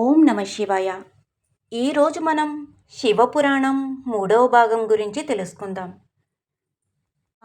ఓం నమ శివాయ. ఈరోజు మనం శివపురాణం మూడవ భాగం గురించి తెలుసుకుందాం.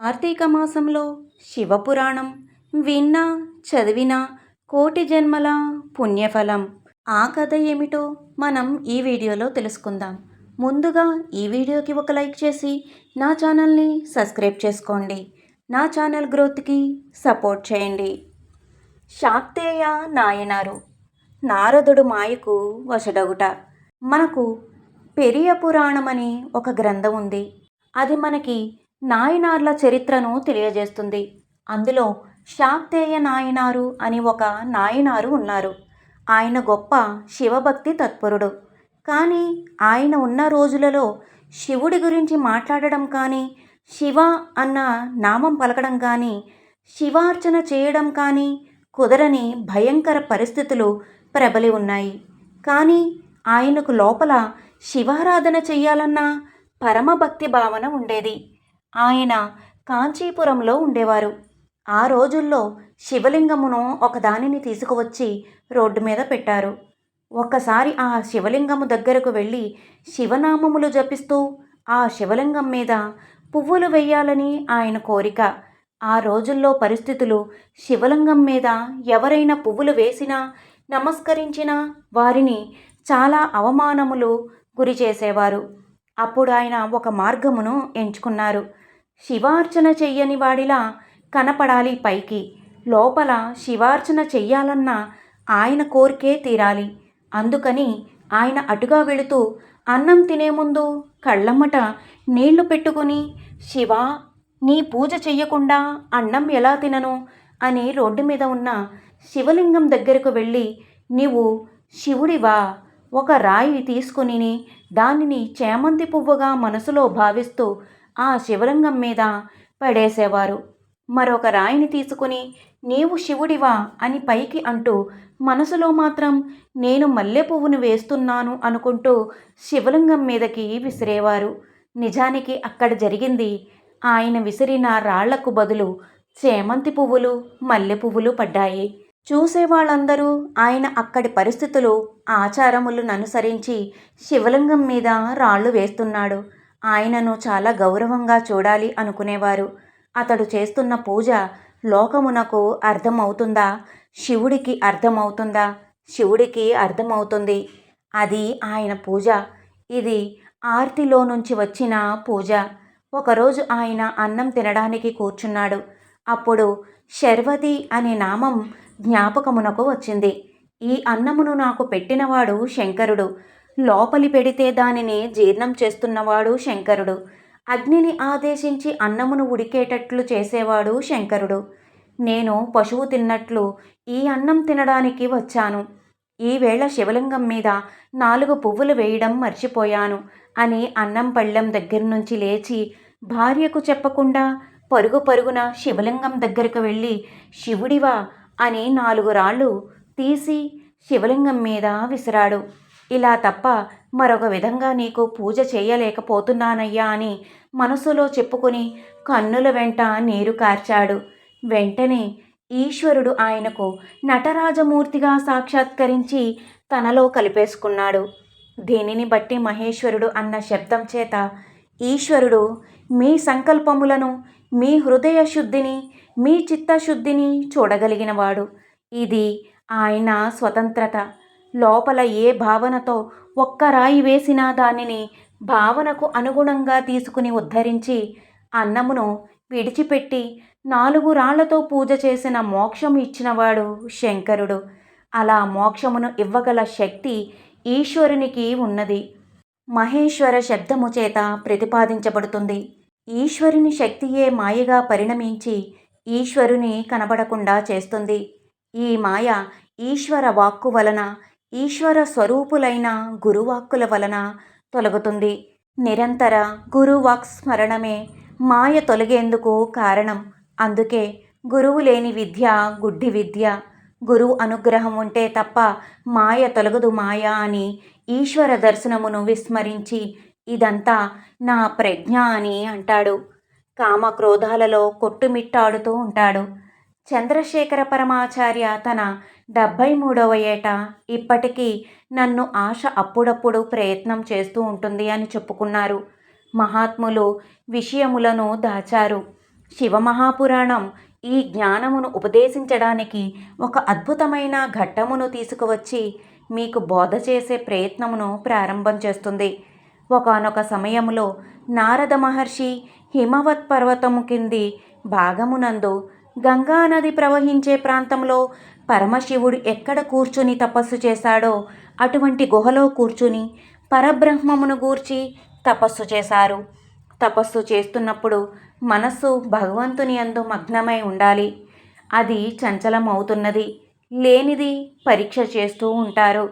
కార్తీక మాసంలో శివపురాణం విన్నా చదివిన కోటి జన్మల పుణ్యఫలం. ఆ కథ ఏమిటో మనం ఈ వీడియోలో తెలుసుకుందాం. ముందుగా ఈ వీడియోకి ఒక లైక్ చేసి నా ఛానల్ని సబ్స్క్రైబ్ చేసుకోండి. నా ఛానల్ గ్రోత్కి సపోర్ట్ చేయండి. శాక్తేయ నాయనారు నారదుడు మాయకు వశడగుట. మనకు పెరియ పురాణమని ఒక గ్రంథం ఉంది. అది మనకి నాయనార్ల చరిత్రను తెలియజేస్తుంది. అందులో శాక్తేయ నాయనారు అని ఒక నాయనారు ఉన్నారు. ఆయన గొప్ప శివభక్తి తత్పరుడు. కానీ ఆయన ఉన్న రోజులలో శివుడి గురించి మాట్లాడడం కానీ శివ అన్న నామం పలకడం కానీ శివార్చన చేయడం కానీ కుదరని భయంకర పరిస్థితులు ప్రబలి ఉన్నాయి. కానీ ఆయనకు లోపల శివారాధన చెయ్యాలన్న పరమభక్తి భావన ఉండేది. ఆయన కాంచీపురంలో ఉండేవారు. ఆ రోజుల్లో శివలింగమును ఒకదానిని తీసుకువచ్చి రోడ్డు మీద పెట్టారు. ఒక్కసారి ఆ శివలింగము దగ్గరకు వెళ్ళి శివనామములు జపిస్తూ ఆ శివలింగం మీద పువ్వులు వేయాలని ఆయన కోరిక. ఆ రోజుల్లో పరిస్థితులు శివలింగం మీద ఎవరైనా పువ్వులు వేసినా నమస్కరించిన వారిని చాలా అవమానములు గురి చేసేవారు. అప్పుడు ఆయన ఒక మార్గమును ఎంచుకున్నారు. శివార్చన చెయ్యని వాడిలా కనపడాలి పైకి. లోపల శివార్చన చెయ్యాలన్న ఆయన కోరికే తీరాలి. అందుకని ఆయన అటుగా వెళుతూ అన్నం తినే ముందు కళ్ళమ్మట నీళ్ళు పెట్టుకుని శివ నీ పూజ చెయ్యకుండా అన్నం ఎలా తినను? అని రోడ్డు మీద ఉన్న శివలింగం దగ్గరకు వెళ్ళి నీవు శివుడివా? ఒక రాయి తీసుకుని దానిని చేమంతి పువ్వుగా మనసులో భావిస్తూ ఆ శివలింగం మీద పడేసేవారు. మరొక రాయిని తీసుకుని నీవు శివుడివా అని పైకి అంటూ మనసులో మాత్రం నేను మల్లె పువ్వును వేస్తున్నాను అనుకుంటూ శివలింగం మీదకి విసిరేవారు. నిజానికి అక్కడ జరిగింది. ఆయన విసిరిన రాళ్ళకు బదులు చేమంతి పువ్వులు మల్లె పువ్వులు పడ్డాయి. చూసేవాళ్ళందరూ ఆయన అక్కడి పరిస్థితులు ఆచారములను అనుసరించి శివలింగం మీద రాళ్ళు వేస్తున్నాడు. ఆయనను చాలా గౌరవంగా చూడాలి అనుకునేవారు. అతడు చేస్తున్న పూజ లోకమునకు అర్థమవుతుందా? శివుడికి అర్థమవుతుందా? శివుడికి అర్థమవుతుంది. అది ఆయన పూజ. ఇది ఆర్తిలో నుంచి వచ్చిన పూజ. ఒకరోజు ఆయన అన్నం తినడానికి కూర్చున్నాడు. అప్పుడు శర్వతి అనే నామం జ్ఞాపకమునకు వచ్చింది. ఈ అన్నమును నాకు పెట్టినవాడు శంకరుడు. లోపలి పెడితే దానిని జీర్ణం చేస్తున్నవాడు శంకరుడు. అగ్నిని ఆదేశించి అన్నమును ఉడికేటట్లు చేసేవాడు శంకరుడు. నేను పశువు తిన్నట్లు ఈ అన్నం తినడానికి వచ్చాను. ఈవేళ శివలింగం మీద నాలుగు పువ్వులు వేయడం మర్చిపోయాను అని అన్నం పళ్ళెం దగ్గర నుంచి లేచి భార్యకు చెప్పకుండా పరుగు పరుగున శివలింగం దగ్గరకు వెళ్ళి శివుడివా అని నాలుగు రాళ్ళు తీసి శివలింగం మీద విసిరాడు. ఇలా తప్ప మరొక విధంగా నీకు పూజ చేయలేకపోతున్నానయ్యా అని మనసులో చెప్పుకుని కన్నుల వెంట నీరు కార్చాడు. వెంటనే ఈశ్వరుడు ఆయనకు నటరాజమూర్తిగా సాక్షాత్కరించి తనలో కలిపేసుకున్నాడు. దీనిని బట్టి మహేశ్వరుడు అన్న శబ్దం చేత ఈశ్వరుడు మీ సంకల్పములను మీ హృదయ శుద్ధిని మీ చిత్తశుద్ధిని చూడగలిగినవాడు. ఇది ఆయన స్వతంత్రత. లోపల ఏ భావనతో ఒక్క రాయి వేసినా దానిని భావనకు అనుగుణంగా తీసుకుని ఉద్ధరించి అన్నమును విడిచిపెట్టి నాలుగు రాళ్ళతో పూజ చేసిన మోక్షం ఇచ్చినవాడు శంకరుడు. అలా మోక్షమును ఇవ్వగల శక్తి ఈశ్వరునికి ఉన్నది. మహేశ్వర శబ్దము చేత ప్రతిపాదించబడుతుంది. ఈశ్వరుని శక్తియే మాయగా పరిణమించి ఈశ్వరుని కనబడకుండా చేస్తుంది. ఈ మాయ ఈశ్వర వాక్కు వలన ఈశ్వర స్వరూపులైన గురువాక్కుల వలన తొలగుతుంది. నిరంతర గురువాక్ స్మరణమే మాయ తొలగేందుకు కారణం. అందుకే గురువు లేని విద్య గుడ్డి విద్య. గురువు అనుగ్రహం ఉంటే తప్ప మాయ తొలగదు మాయ అని ఈశ్వర దర్శనమును విస్మరించి ఇదంతా నా ప్రజ్ఞ అని అంటాడు. కామక్రోధాలలో కొట్టుమిట్టాడుతూ ఉంటాడు. చంద్రశేఖర పరమాచార్య తన డెబ్భై మూడవ ఏట ఇప్పటికీ నన్ను ఆశ అప్పుడప్పుడు ప్రయత్నం చేస్తూ ఉంటుంది అని చెప్పుకున్నారు. మహాత్ములు విషయములను దాచారు. శివమహాపురాణం ఈ జ్ఞానమును ఉపదేశించడానికి ఒక అద్భుతమైన ఘట్టమును తీసుకువచ్చి మీకు బోధ చేసే ప్రయత్నమును ప్రారంభం చేస్తుంది. ఒకానొక సమయంలో నారద మహర్షి హిమవత్ పర్వతము కింది భాగమునందు గంగానది ప్రవహించే ప్రాంతంలో పరమశివుడు ఎక్కడ కూర్చుని తపస్సు చేశాడో అటువంటి గుహలో కూర్చుని పరబ్రహ్మమును గూర్చి తపస్సు చేశారు. తపస్సు చేస్తున్నప్పుడు మనస్సు భగవంతుని అందు మగ్నమై ఉండాలి. అది చంచలమవుతున్నది. లేనిది పరీక్ష చేస్తూ ఉంటారు.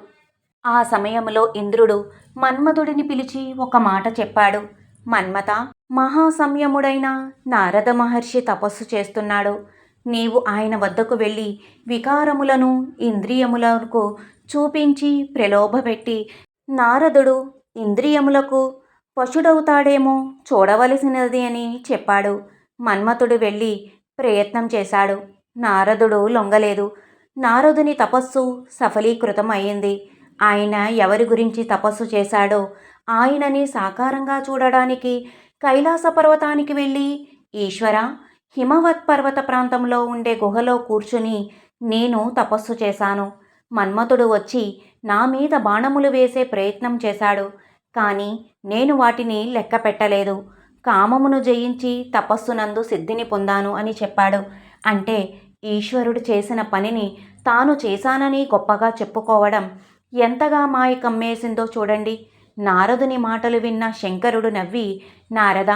ఆ సమయంలో ఇంద్రుడు మన్మధుడిని పిలిచి ఒక మాట చెప్పాడు. మన్మత మహాసంయముడైన నారద మహర్షి తపస్సు చేస్తున్నాడు. నీవు ఆయన వద్దకు వెళ్ళి వికారములను ఇంద్రియములకు చూపించి ప్రలోభపెట్టి నారదుడు ఇంద్రియములకు పశుడవుతాడేమో చూడవలసినది అని చెప్పాడు. మన్మథుడు వెళ్ళి ప్రయత్నం చేశాడు. నారదుడు లొంగలేదు. నారదుని తపస్సు సఫలీకృతం అయింది ఆయన ఎవరి గురించి తపస్సు చేశాడో ఆయనని సాకారంగా చూడడానికి కైలాస పర్వతానికి వెళ్ళి ఈశ్వర హిమవత్ పర్వత ప్రాంతంలో ఉండే గుహలో కూర్చుని నేను తపస్సు చేశాను. మన్మథుడు వచ్చి నా మీద బాణములు వేసే ప్రయత్నం చేశాడు. కానీ నేను వాటిని లెక్క పెట్టలేదు. కామమును జయించి తపస్సునందు సిద్ధిని పొందాను అని చెప్పాడు. అంటే ఈశ్వరుడు చేసిన పనిని తాను చేశానని గొప్పగా చెప్పుకోవడం ఎంతగా మాయ కమ్మేసిందో చూడండి. నారదుని మాటలు విన్న శంకరుడు నవ్వి నారద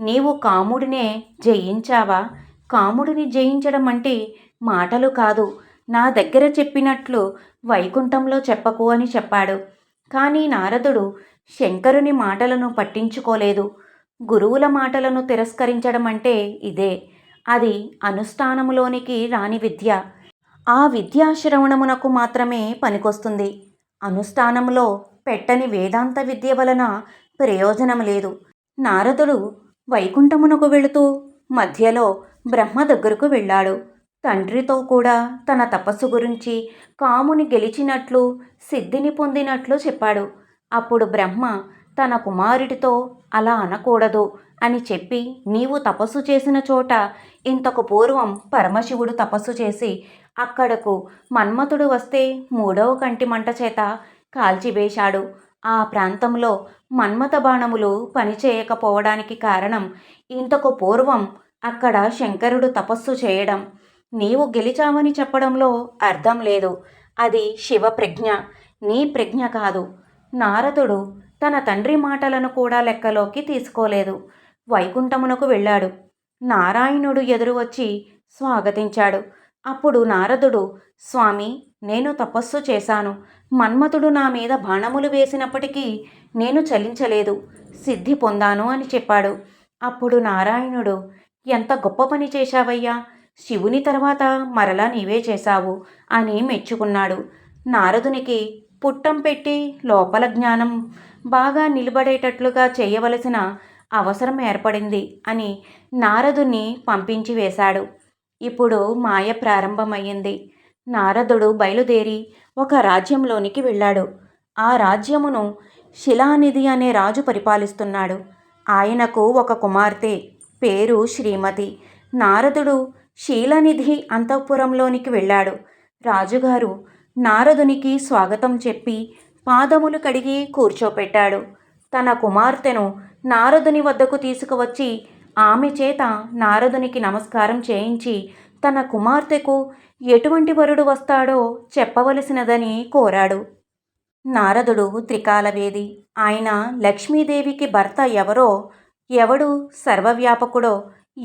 నీవు కాముడినే జయించావా? కాముడిని జయించడం అంటే మాటలు కాదు. నా దగ్గర చెప్పినట్లు వైకుంఠంలో చెప్పకు అని చెప్పాడు. కానీ నారదుడు శంకరుని మాటలను పట్టించుకోలేదు. గురువుల మాటలను తిరస్కరించడం అంటే ఇదే. అది అనుష్ఠానములోనికి రాని విద్య. ఆ విద్యాశ్రవణమునకు మాత్రమే పనికొస్తుంది. అనుష్ఠానంలో పెట్టని వేదాంత విద్య వలన ప్రయోజనం లేదు. నారదుడు వైకుంఠమునకు వెళుతూ మధ్యలో బ్రహ్మ దగ్గరకు వెళ్ళాడు. తండ్రితో కూడా తన తపస్సు గురించి కాముని గెలిచినట్లు సిద్ధిని పొందినట్లు చెప్పాడు. అప్పుడు బ్రహ్మ తన కుమారుడితో అలా అనకూడదు అని చెప్పి నీవు తపస్సు చేసిన చోట ఇంతకు పూర్వం పరమశివుడు తపస్సు చేసి అక్కడకు మన్మథుడు వస్తే మూడవ కంటి మంట చేత కాల్చివేశాడు. ఆ ప్రాంతంలో మన్మథ బాణములు పనిచేయకపోవడానికి కారణం ఇంతకు పూర్వం అక్కడ శంకరుడు తపస్సు చేయడం. నీవు గెలిచావని చెప్పడంలో అర్థం లేదు. అది శివ ప్రజ్ఞ. నీ ప్రజ్ఞ కాదు. నారదుడు తన తండ్రి మాటలను కూడా లెక్కలోకి తీసుకోలేదు. వైకుంఠమునకు వెళ్ళాడు. నారాయణుడు ఎదురు వచ్చి స్వాగతించాడు. అప్పుడు నారదుడు స్వామి నేను తపస్సు చేశాను. మన్మథుడు నా మీద బాణములు వేసినప్పటికీ నేను చలించలేదు. సిద్ధి పొందాను అని చెప్పాడు. అప్పుడు నారాయణుడు ఎంత గొప్ప పని చేశావయ్యా! శివుని తర్వాత మరలా నీవే చేశావు అని మెచ్చుకున్నాడు. నారదునికి పుట్టం పెట్టి లోపల జ్ఞానం బాగా నిలబడేటట్లుగా చేయవలసిన అవసరం ఏర్పడింది అని నారదుని పంపించి వేశాడు. ఇప్పుడు మాయ ప్రారంభమయ్యింది. నారదుడు బయలుదేరి ఒక రాజ్యంలోనికి వెళ్ళాడు. ఆ రాజ్యమును శిలానిధి అనే రాజు పరిపాలిస్తున్నాడు. ఆయనకు ఒక కుమార్తె పేరు శ్రీమతి. నారదుడు శీలనిధి అంతఃపురంలోనికి వెళ్ళాడు. రాజుగారు నారదునికి స్వాగతం చెప్పి పాదములు కడిగి కూర్చోపెట్టాడు. తన కుమార్తెను నారదుని వద్దకు తీసుకువచ్చి ఆమె చేత నారదునికి నమస్కారం చేయించి తన కుమార్తెకు ఎటువంటి వరుడు వస్తాడో చెప్పవలసినదని కోరాడు. నారదుడు త్రికాలవేది. ఆయన లక్ష్మీదేవికి భర్త ఎవరో ఎవడు సర్వవ్యాపకుడో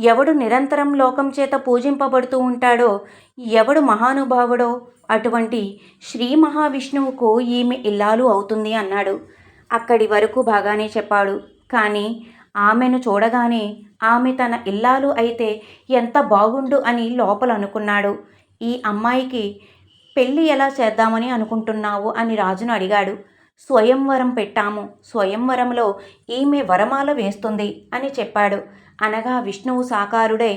ఎవడు నిరంతరం లోకం చేత పూజింపబడుతూ ఉంటాడో ఎవడు మహానుభావుడో అటువంటి శ్రీ మహావిష్ణువుకు ఈమె ఇల్లాలు అవుతుంది అన్నాడు. అక్కడి వరకు బాగానే చెప్పాడు. కానీ ఆమెను చూడగానే ఆమె తన ఇల్లాలు అయితే ఎంత బాగుండు అని లోపల అనుకున్నాడు ఈ అమ్మాయికి పెళ్ళి ఎలా చేద్దామని అనుకుంటున్నావు అని రాజును అడిగాడు. స్వయంవరం పెట్టాము. స్వయంవరంలో ఈమె వరమాల వేస్తుంది అని చెప్పాడు. అనగా విష్ణువు సాకారుడే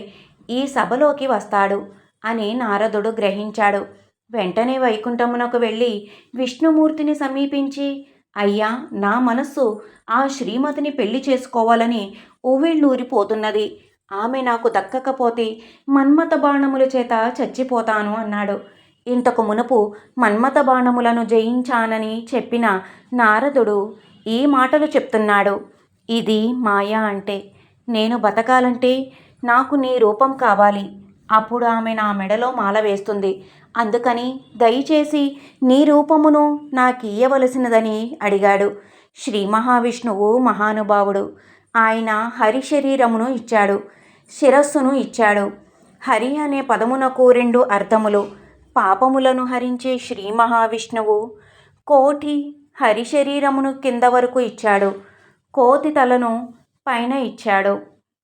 ఈ సభలోకి వస్తాడు అని నారదుడు గ్రహించాడు. వెంటనే వైకుంఠమునకు వెళ్ళి విష్ణుమూర్తిని సమీపించి అయ్యా నా మనస్సు ఆ శ్రీమతిని పెళ్ళి చేసుకోవాలని ఊవిళ్ళూరిపోతున్నది. ఆమె నాకు దక్కకపోతే మన్మత బాణముల చేత చచ్చిపోతాను అన్నాడు. ఇంతకు మునుపు మన్మత బాణములను జయించానని చెప్పిన నారదుడు ఈ మాటలు చెప్తున్నాడు. ఇది మాయా అంటే నేను బతకాలంటే నాకు నీ రూపం కావాలి. అప్పుడు ఆమె నా మెడలో మాల వేస్తుంది. అందుకని దయచేసి నీ రూపమును నాకు ఇయ్యవలసినదని అడిగాడు. శ్రీ మహావిష్ణువు మహానుభావుడు. ఆయన హరి శరీరమును ఇచ్చాడు శిరస్సును ఇచ్చాడు. హరి అనే పదమునకు రెండు అర్థములు. పాపములను హరించే శ్రీ మహావిష్ణువు కోటి హరి శరీరమును కింద వరకు ఇచ్చాడు. కోతి తలను పైన ఇచ్చాడు.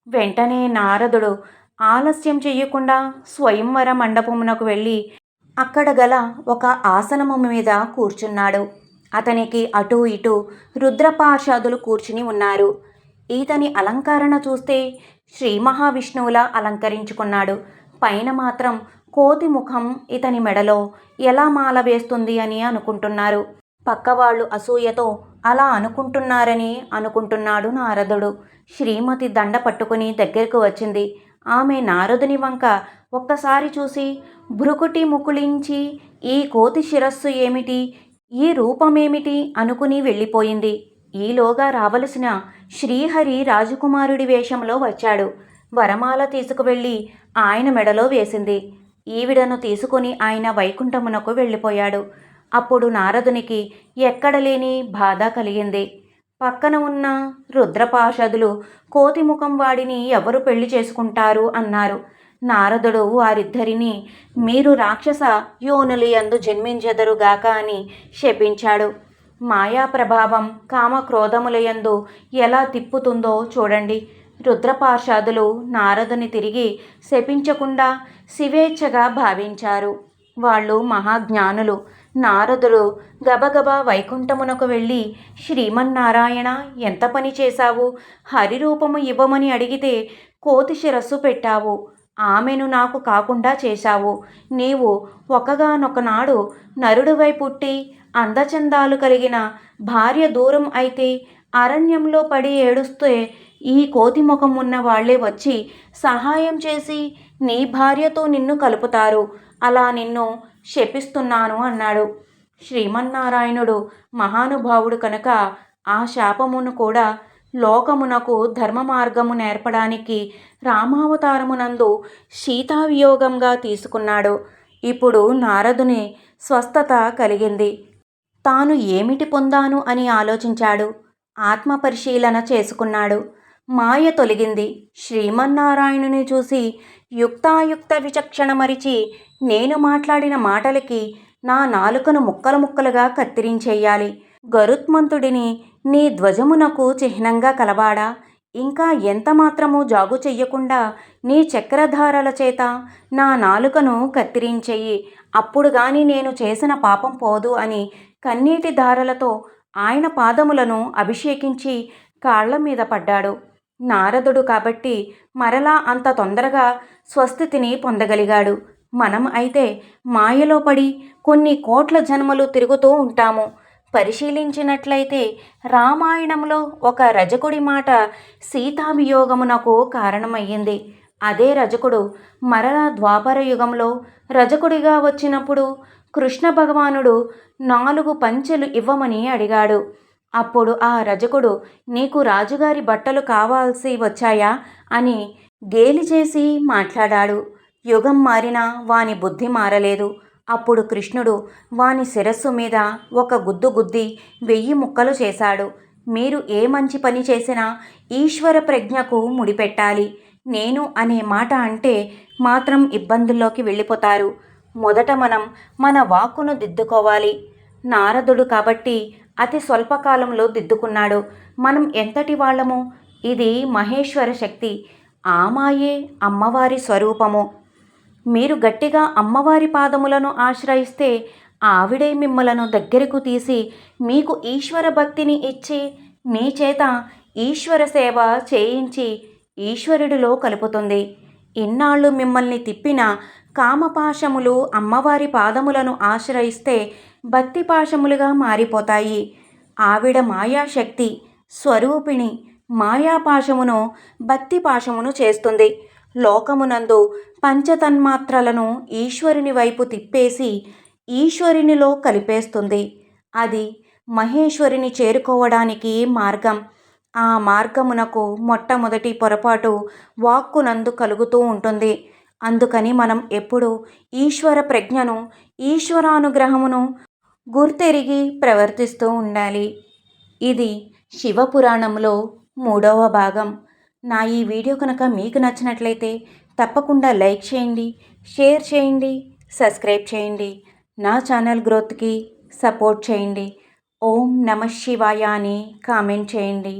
వెంటనే నారదుడు ఆలస్యం చెయ్యకుండా స్వయంవర మండపమునకు వెళ్ళి అక్కడ గల ఒక ఆసనము మీద కూర్చున్నాడు. అతనికి అటూ ఇటూ రుద్రపార్షాదులు కూర్చుని ఉన్నారు. ఈతని అలంకరణ చూస్తే శ్రీ మహావిష్ణువులా అలంకరించుకున్నాడు. పైన మాత్రం కోతి ముఖం ఇతని మెడలో ఎలా మాల వేస్తుంది అని అనుకుంటున్నారు. పక్కవాళ్ళు అసూయతో అలా అనుకుంటున్నారని అనుకుంటున్నాడు నారదుడు. శ్రీమతి దండ పట్టుకుని దగ్గరకు వచ్చింది. ఆమె నారదుని వంక ఒక్కసారి చూసి భృకుటి ముకుళించి ఈ కోతి శిరస్సు ఏమిటి? ఈ రూపమేమిటి? అనుకుని వెళ్ళిపోయింది. ఈలోగా రావలసిన శ్రీహరి రాజకుమారుడి వేషంలో వచ్చాడు. వరమాల తీసుకువెళ్ళి ఆయన మెడలో వేసింది. ఈవిడను తీసుకుని ఆయన వైకుంఠమునకు వెళ్ళిపోయాడు. అప్పుడు నారదునికి ఎక్కడలేని బాధ కలిగింది. పక్కన ఉన్న రుద్రపాషదులు కోతిముఖం వాడిని ఎవరు పెళ్ళి చేసుకుంటారు అన్నారు. నారదుడు వారిద్దరిని మీరు రాక్షస యోనులి యందు జన్మించెదరుగాక అని శపించాడు. మాయా ప్రభావం కామక్రోధములయందు ఎలా తిప్పుతుందో చూడండి. రుద్రపార్షాదులు నారదుని తిరిగి శపించకుండా శివేచ్ఛగా భావించారు. వాళ్ళు మహాజ్ఞానులు. నారదుడు గబగబా వైకుంఠమునకు వెళ్ళి శ్రీమన్నారాయణ ఎంత పని చేశావు? హరిరూపము ఇవ్వమని అడిగితే కోతి శిరస్సు పెట్టావు. ఆమెను నాకు కాకుండా చేశావు. నీవు ఒకగానొకనాడు నరుడివై పుట్టి అందచందాలు కలిగిన భార్య దూరం అయితే అరణ్యంలో పడి ఏడుస్తే ఈ కోతి ముఖం ఉన్న వాళ్ళే వచ్చి సహాయం చేసి నీ భార్యతో నిన్ను కలుపుతారు. అలా నిన్ను శపిస్తున్నాను అన్నాడు. శ్రీమన్నారాయణుడు మహానుభావుడు కనుక ఆ శాపమును కూడా లోకమునకు ధర్మ మార్గము నేర్పడానికి రామావతారమునందు సీతావియోగంగా తీసుకున్నాడు. ఇప్పుడు నారదుని స్వస్థత కలిగింది. తాను ఏమిటి పొందాను అని ఆలోచించాడు. ఆత్మ పరిశీలన చేసుకున్నాడు. మాయ తొలగింది. శ్రీమన్నారాయణుని చూసి యుక్తాయుక్త విచక్షణ మరిచి నేను మాట్లాడిన మాటలకి నా నాలుకను ముక్కలు ముక్కలుగా కత్తిరించేయాలి. గరుత్మంతుడిని నీ ధ్వజమునకు చిహ్నంగా కలవాడా? ఇంకా ఎంత మాత్రము జాగు చెయ్యకుండా నీ చక్రధారల చేత నా నాలుకను కత్తిరించెయ్యి అప్పుడు గాని నేను చేసిన పాపం పోదు అని కన్నీటి ధారలతో ఆయన పాదములను అభిషేకించి కాళ్ళ మీద పడ్డాడు. నారదుడు కాబట్టి మరలా అంత తొందరగా స్వస్థితిని పొందగలిగాడు. మనం అయితే మాయలో పడి కొన్ని కోట్ల జన్మలు తిరుగుతూ ఉంటాము. పరిశీలించినట్లయితే రామాయణంలో ఒక రజకుడి మాట సీతావియోగమునకు కారణమయ్యింది. అదే రజకుడు మరలా ద్వాపర యుగంలో రజకుడిగా వచ్చినప్పుడు కృష్ణ భగవానుడు నాలుగు పంచెలు ఇవ్వమని అడిగాడు. అప్పుడు ఆ రజకుడు నీకు రాజుగారి బట్టలు కావాల్సి వచ్చాయా? అని గేలి చేసి మాట్లాడాడు. యుగం మారినా వాని బుద్ధి మారలేదు. అప్పుడు కృష్ణుడు వాని శిరస్సు మీద ఒక గుద్దు గుద్ది వెయ్యి ముక్కలు చేశాడు. మీరు ఏ మంచి పని చేసినా ఈశ్వర ప్రజ్ఞకు ముడిపెట్టాలి. నేను అనే మాట అంటే మాత్రం ఇబ్బందుల్లోకి వెళ్ళిపోతారు. మొదట మనం మన వాక్కును దిద్దుకోవాలి. నారదుడు కాబట్టి అతి స్వల్పకాలంలో దిద్దుకున్నాడు. మనం ఎంతటి వాళ్ళము? ఇది మహేశ్వర శక్తి. ఆమాయే అమ్మవారి స్వరూపము. మీరు గట్టిగా అమ్మవారి పాదములను ఆశ్రయిస్తే ఆవిడే మిమ్మలను దగ్గరకు తీసి మీకు ఈశ్వర భక్తిని ఇచ్చి మీ చేత ఈశ్వర సేవ చేయించి ఈశ్వరుడిలో కలుపుతుంది. ఇన్నాళ్ళు మిమ్మల్ని తిప్పిన కామపాశములు అమ్మవారి పాదములను ఆశ్రయిస్తే భక్తిపాశములుగా మారిపోతాయి. ఆవిడ మాయాశక్తి స్వరూపిణి మాయాపాశమును భక్తిపాశమును చేస్తుంది. లోకమునందు పంచతన్మాత్రలను ఈశ్వరుని వైపు తిప్పేసి ఈశ్వరునిలో కలిపేస్తుంది. అది మహేశ్వరిని చేరుకోవడానికి మార్గం. ఆ మార్గమునకు మొట్టమొదటి పొరపాటు వాక్కునందు కలుగుతూ ఉంటుంది. అందుకని మనం ఎప్పుడూ ఈశ్వర ప్రజ్ఞను ఈశ్వరానుగ్రహమును గుర్తెరిగి ప్రవర్తిస్తూ ఉండాలి. ఇది శివపురాణంలో మూడవ భాగం. నా ఈ వీడియో కనుక మీకు నచ్చినట్లయితే తప్పకుండా లైక్ చేయండి షేర్ చేయండి సబ్స్క్రైబ్ చేయండి. నా ఛానల్ గ్రోత్కి సపోర్ట్ చేయండి. ఓం నమ శివాయ అని కామెంట్ చేయండి.